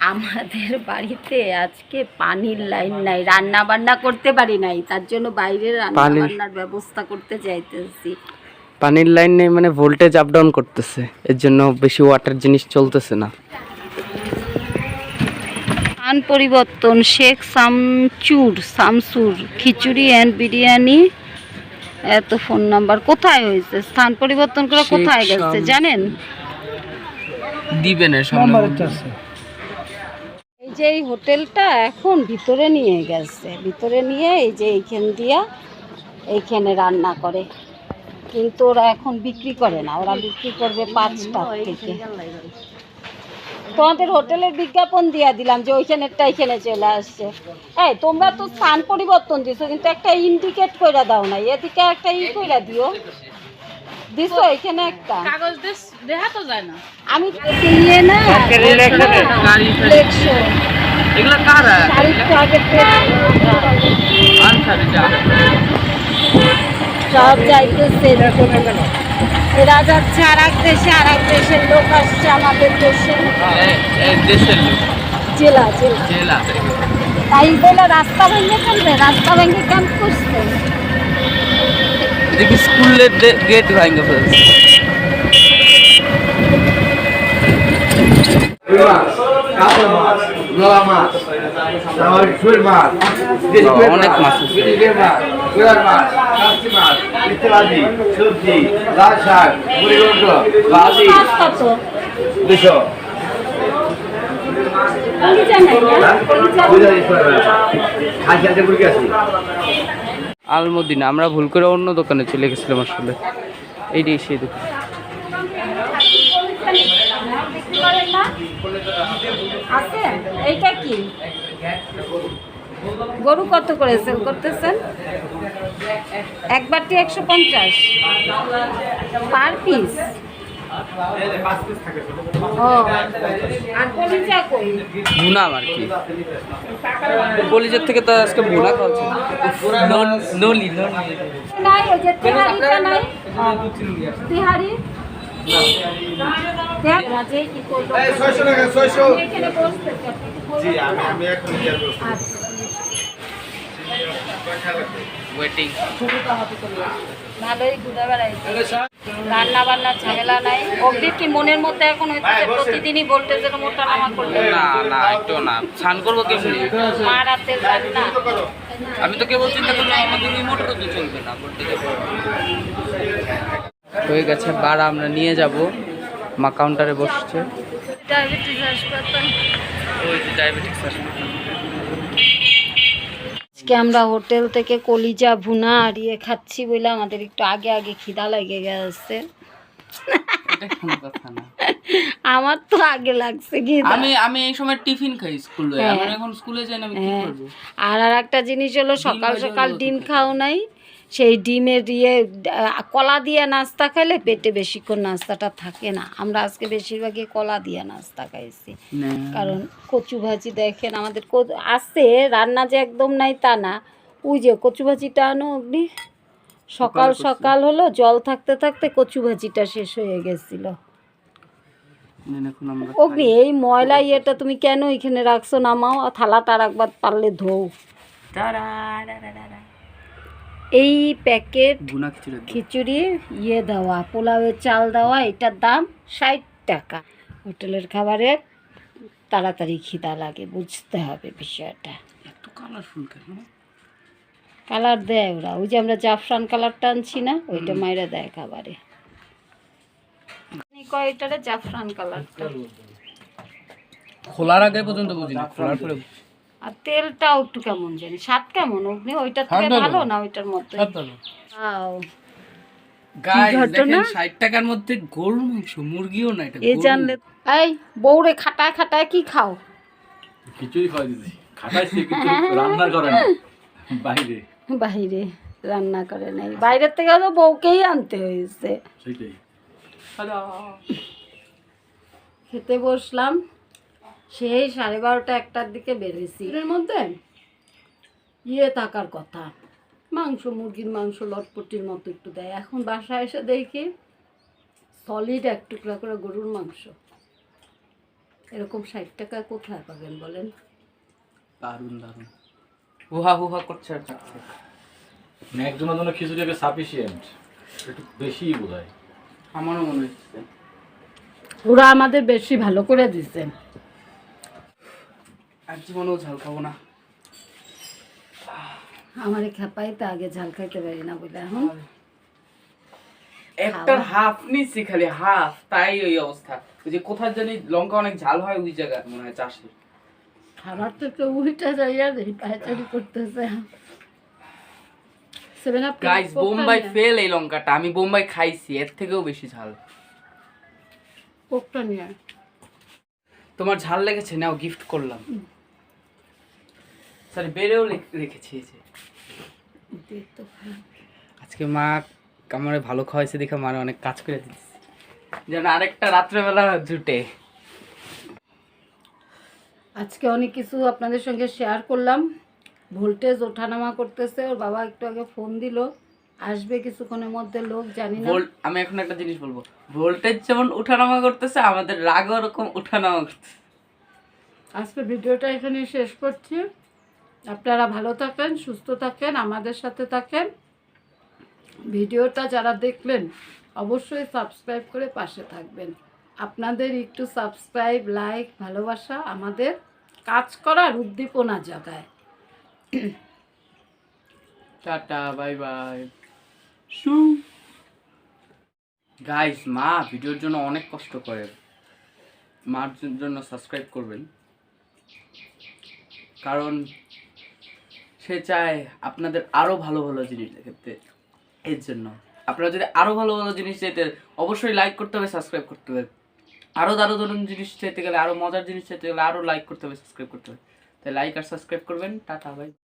আমাদের বাড়িতে আজকে পানির লাইন নাই রান্না বান্না করতে পারি নাই তার জন্য বাইরে রান্না পানির- বান্নার ব্যবস্থা করতে চাইতেছি। পানির লাইন নেই মানে ভোল্টেজ আপ ডাউন করতেছে এর জন্য বেশি ওয়াটার জিনিস চলতেছে না। স্থান পরিবর্তন শেখ সামচুর সামসুর খিচুড়ি অ্যান্ড বিরিয়ানি এত ফোন নাম্বার কোথায় হয়েছে? স্থান পরিবর্তন করে কোথায় গেছে? জানেন? দিবেন সামনে এই যে এই হোটেলটা এখন ভিতরে নিয়ে গেছে। ভিতরে নিয়ে এই যে এইখান দিয়া এইখানে রান্না করে। কিন্তু ওরা এখন বিক্রি করে না। ওরা বিক্রি করবে পাঁচটা থেকে। তোমাদের হোটেলের বিজ্ঞাপন দিয়া দিলাম যে ওইখানেরটা এখানে চলে আসছে। এই তোমরা তো স্থান পরিবর্তন দিছো কিন্তু একটা ইন্ডিকেট কইরা দাও না এদিকে একটা ই কইরা দিও। দিছো এখানে একটা। কাগজ দেশ দেখা তো যায় না। আমি নিয়ে না এগুলা কারা তো আগে সব যাইতেছে এরা যাচ্ছে আর এক দেশে আর এক দেশের লোক আসছে আমাদের দেশে। দেশের লোক। জেলা জেলা। জেলা। তাই বলে রাস্তা ভেঙে ফেলবে রাস্তা ভেঙে ক্যাম্প করছে দেখি স্কুলের গেট ভাঙে ফেলছে। অনেক মাছ সবজি লাল শাক দুশো খাসি আছে মুরগি আছে আলমদিনা। আমরা ভুল করে অন্য দোকানে চলে গেছিলাম আসলে। এইটাই সেই দোকান। কি? গরু কত করেছেন করতেছেন? একবারটি একশো পঞ্চাশ। Per piece? ও আর কি। কলিজের থেকে তো আজকে ভুনা খাওয়াচ্ছে। নলি আমি এখানে বসতে জি আমি আমি এখন দিয়ে দেবো আচ্ছা ওয়েটিং ভালোই ঘুরে বেড়াইছে রান্না বান্নার ঝামেলা নাই। কি মনের মধ্যে এখন হচ্ছে প্রতিদিনই ভোল্টেজের মোটা নামা করলে না না একটু না। স্নান করব কেমনি? মা রাতের রান্না আমি তো কেবল চিন্তা করলাম আমাদের রিমোটও তো চলবে না বলতে হয়ে গেছে বার আমরা নিয়ে যাব। মা কাউন্টারে বসছে। ডায়াবেটিস হাসপাতাল। ওই যে ডায়াবেটিক্স হাসপাতাল। আজকে আমরা হোটেল থেকে কলিজা ভুনা হারিয়ে খাচ্ছি বলে আমাদের একটু আগে আগে খিদা লেগে গেছে। আমার তো আগে লাগছে আমি আমি এই সময় টিফিন খাই স্কুলে। হ্যাঁ। এখন স্কুলে যাই না আমি কি হ্যাঁ। আর আর একটা জিনিস হলো সকাল সকাল ডিম খাও নাই। সেই ডিমের ইয়ে কলা দিয়ে নাস্তা খাইলে পেটে বেশিক্ষণ নাস্তাটা থাকে না। আমরা আজকে বেশিরভাগই কলা দিয়ে নাস্তা খাইছি। কারণ কচু ভাজি দেখেন আমাদের আছে রান্না যে একদম নাই তা না। ওই যে কচু ভাজিটা আনো অগ্নি সকাল সকাল হলো জল থাকতে থাকতে কচু ভাজিটা শেষ হয়ে গেছিল। এখন অগ্নি এই ময়লা ইয়েটা তুমি কেন এখানে রাখছো? নামাও থালাটা আর একবার পারলে ধোও। এই প্যাকেট খিচুড়ি। ইয়ে দেওয়া পোলাওয়ের চাল দেওয়া এটার দাম ষাট টাকা। হোটেলের খাবারে তাড়াতাড়ি খিদা লাগে বুঝতে হবে বিষয়টা। কালার দেয় ওরা। ওই যে আমরা জাফরান কালারটা আনছি না ওইটা মাইরা দেয় খাবারে। কয়টারে জাফরান কালারটা খোলার আগে পর্যন্ত বুঝি না খোলার পরে আর তেলটাও একটু কেমন জানি? স্বাদ কেমন? অগ্নি ওইটার থেকে ভালো। না ওইটার মধ্যে Wow, গাইস ঘটনা? দেখেন 60 টাকার মধ্যে গরুর মাংস মুরগিও না এটা এ জানলে এই বউরে খাটায় খাটায় কি খাও? খিচুড়ি খাওয়াই দিদি খাটাইছি কিন্তু রান্না করে না। বাইরে। বাইরে রান্না করে নাই। বাইরের থেকে তো বউকেই আনতে হয়েছে। সেটাই খেতে বসলাম। সেই সাড়ে বারোটা একটার দিকে বেরিয়েছি। এর মধ্যে? ইয়ে থাকার কথা। মাংস মুরগির মাংস লটপটির মতো একটু দেয়। এখন বাসায় এসে দেখি সলিড এক টুকরা করে গরুর মাংস। এরকম ষাট টাকা কোথায় পাবেন বলেন? দারুণ দারুণ। হুহা হুহা করছে আর খাচ্ছে। মানে একজনের জন্য খিচুড়ি সাফিসিয়েন্ট একটু বেশিই বোধ হয় আমারও মনে হচ্ছে। ওরা আমাদের বেশি ভালো করে দিছে। আর জীবনেও ঝাল খাব না। আমার খেপাই তো আগে ঝাল খাইতে পারি না বলে এখন। একটার হাফ নিচ্ছি খালি হাফ তাই ওই অবস্থা। ওই যে কোথায় জানি লঙ্কা অনেক ঝাল হয় ওই মনে হয় চাষে তো কেউ উল্টা যাইয়া দেখি পায়চারি করতেছে। সেভেন আপ গাইস বোম্বাই ফেল এই লঙ্কাটা আমি বোম্বাই খাইছি এর থেকেও বেশি ঝাল। কোকটা নিয়ে তোমার ঝাল লেগেছে? নাও গিফট করলাম। সরি বেড়েও রেখেছি এই যে। আজকে মা কামড়ে ভালো খাওয়াইছে দেখে মারে অনেক কাজ করে দিচ্ছে যেন আরেকটা রাত্রেবেলা জুটে। আজকে অনেক কিছু আপনাদের সঙ্গে শেয়ার করলাম। ভোল্টেজ ওঠানামা করতেছে ওর বাবা একটু আগে ফোন দিল। আসবে কিছুক্ষণের মধ্যে লোক জানি না। আমি এখন একটা জিনিস বলব। ভোল্টেজ যেমন উঠানামা করতেছে আমাদের রাগও ওরকম উঠানামা করতেছে। আজকে ভিডিওটা এখানে শেষ করছি। আপনারা ভালো থাকেন, সুস্থ থাকেন, আমাদের সাথে থাকেন। ভিডিওটা যারা দেখলেন, অবশ্যই সাবস্ক্রাইব করে পাশে থাকবেন। আপনাদের একটু সাবস্ক্রাইব লাইক ভালোবাসা আমাদের কাজ করার উদ্দীপনা জাগায়। Tata, bye bye. শু গাইস মা ভিডিওর জন্য অনেক কষ্ট করে। মার জন্য সাবস্ক্রাইব করবেন। কারণ সে চায় আপনাদের আরও ভালো ভালো জিনিস দেখাতে। এর জন্য। আপনারা যদি আরও ভালো ভালো জিনিস চাইতে, অবশ্যই লাইক করতে হবে সাবস্ক্রাইব করতে হবে। আরও দারো দারুণ জিনিস চাইতে গেলে আরও মজার জিনিস চাইতে গেলে আরও লাইক করতে হবে সাবস্ক্রাইব করতে হবে। তাই লাইক আর সাবস্ক্রাইব করবেন। Tata bye